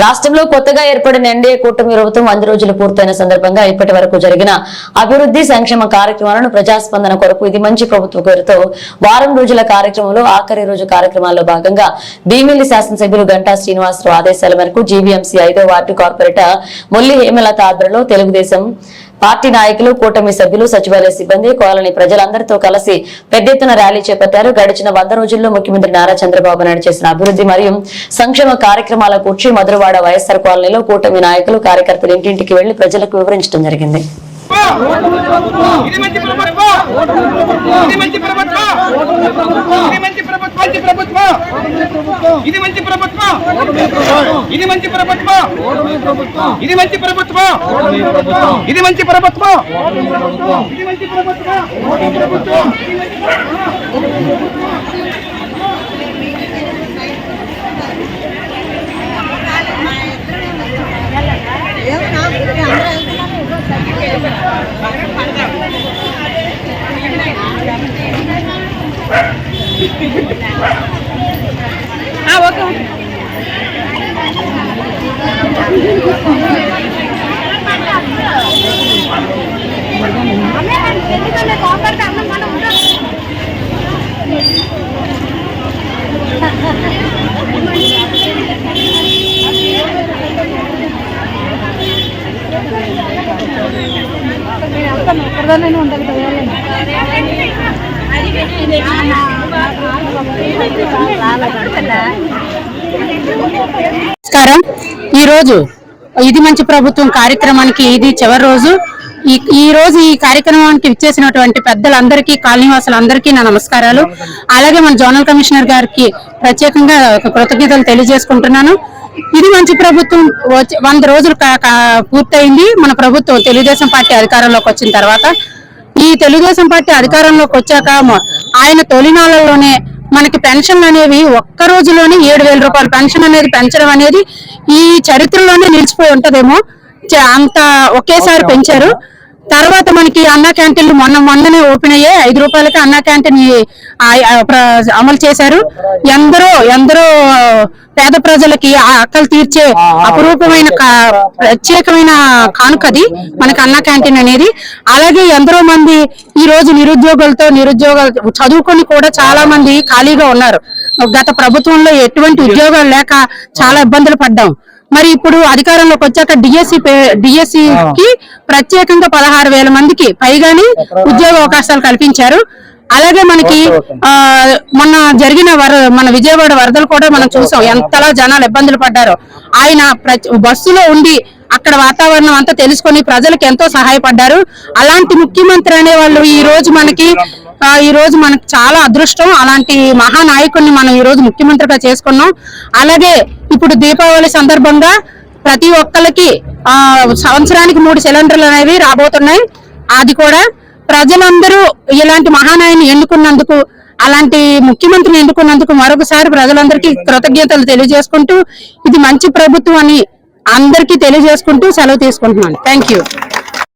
రాష్ట్రంలో కొత్తగా ఏర్పడిన ఎన్డీఏ కూటమి ప్రభుత్వం వంద రోజులు పూర్తయిన సందర్భంగా ఇప్పటి వరకు జరిగిన అభివృద్ధి సంక్షేమ కార్యక్రమాలను ప్రజాస్పందన కొరకు ఇది మంచి ప్రభుత్వ పేరుతో వారం రోజుల కార్యక్రమంలో ఆఖరి రోజు కార్యక్రమాల్లో భాగంగా భీమిల్లి శాసనసభ్యులు గంటా శ్రీనివాసరావు ఆదేశాల మేరకు జీవీఎంసీ ఐదో వార్డు కార్పొరేటర్ మొల్లి హేమలత ఆధ్వర్యంలో తెలుగుదేశం పార్టీ నాయకులు కూటమి సభ్యులు సచివాలయ సిబ్బంది కాలనీ ప్రజలందరితో కలిసి పెద్ద ఎత్తున ర్యాలీ చేపట్టారు గడిచిన వంద రోజుల్లో ముఖ్యమంత్రి నారా చంద్రబాబు నాయుడు చేసిన అభివృద్ధి మరియు సంక్షేమ కార్యక్రమాల కూర్చి మధురవాడ వైఎస్ఆర్ కాలనీలో కూటమి నాయకులు కార్యకర్తలు ఇంటింటికి వెళ్ళి ప్రజలకు వివరించడం జరిగింది ఇది మంచి ప్రభుత్వం ఇది మంచి ప్రభుత్వం ఇది మంచి ప్రభుత్వం ప్రభుత్వం. ఇది మంచి ప్రభుత్వం. ఇది మంచి ప్రభుత్వం. ఇది మంచి ప్రభుత్వం. ఇది మంచి ప్రభుత్వం. ఇది మంచి ప్రభుత్వం ఎందుకంటే కాపర్ అన్నం మనం ఉండదు ఒక్కదానే ఉండాలి నమస్కారం. ఈ రోజు ఇది మంచి ప్రభుత్వం కార్యక్రమానికి ఇది చివరి రోజు. ఈ ఈ రోజు ఈ కార్యక్రమానికి ఇచ్చేసినటువంటి పెద్దలందరికీ కాలనీవాసులందరికీ నా నమస్కారాలు. అలాగే మన జోనల్ కమిషనర్ గారికి ప్రత్యేకంగా కృతజ్ఞతలు తెలియజేసుకుంటున్నాను. ఇది మంచి ప్రభుత్వం. వంద రోజులు పూర్తయింది. మన ప్రభుత్వం తెలుగుదేశం పార్టీ అధికారంలోకి వచ్చిన తర్వాత ఈ తెలుగుదేశం పార్టీ అధికారంలోకి వచ్చాక ఆయన తొలినాళ్ళలోనే మనకి పెన్షన్లు అనేవి ఒక్క రోజులోనే ఏడు వేల రూపాయల పెన్షన్ అనేది పెంచడం అనేది ఈ చరిత్రలోనే నిలిచిపోయి ఉంటదేమో. అంత ఒకేసారి పెంచారు. తర్వాత మనకి అన్న క్యాంటీన్లు మొన్న మొన్ననే ఓపెన్ అయ్యాయి. ఐదు రూపాయలకి అన్న క్యాంటీన్ అమలు చేశారు. ఎందరో ఎందరో పేద ప్రజలకి ఆ అక్కలు తీర్చే అపురూపమైన ప్రత్యేకమైన కానుకది మనకి అన్న క్యాంటీన్ అనేది. అలాగే ఎందరో మంది ఈ రోజు నిరుద్యోగులతో నిరుద్యోగాలు చదువుకొని కూడా చాలా మంది ఖాళీగా ఉన్నారు. గత ప్రభుత్వంలో ఎటువంటి ఉద్యోగాలు లేక చాలా ఇబ్బందులు పడ్డాం. మరి ఇప్పుడు అధికారంలోకి వచ్చాక డిఎస్సి డిఎస్సి కి ప్రత్యేకంగా పదహారు వేల మందికి పైగాని ఉద్యోగ అవకాశాలు కల్పించారు. అలాగే మనకి ఆ మొన్న జరిగిన వర మన విజయవాడ వరదలు కూడా మనం చూసాం. ఎంతలా జనాలు ఇబ్బందులు పడ్డారో. ఆయన బస్సులో ఉండి అక్కడ వాతావరణం అంతా తెలుసుకొని ప్రజలకు ఎంతో సహాయపడ్డారు. అలాంటి ముఖ్యమంత్రి అనే వాళ్ళు ఈ రోజు మనకి ఈ రోజు మనకు చాలా అదృష్టం. అలాంటి మహానాయకుడిని మనం ఈ రోజు ముఖ్యమంత్రిగా చేసుకున్నాం. అలాగే ఇప్పుడు దీపావళి సందర్భంగా ప్రతి ఒక్కరికి ఆ సంవత్సరానికి మూడు సిలిండర్లు అనేవి రాబోతున్నాయి. అది కూడా ప్రజలందరూ ఇలాంటి మహానాయని ఎన్నుకున్నందుకు అలాంటి ముఖ్యమంత్రిని ఎన్నుకున్నందుకు మరొకసారి ప్రజలందరికీ కృతజ్ఞతలు తెలియజేసుకుంటూ ఇది మంచి ప్రభుత్వం అని అందరికీ తెలియజేసుకుంటూ సెలవు తీసుకుంటున్నాను. Thank you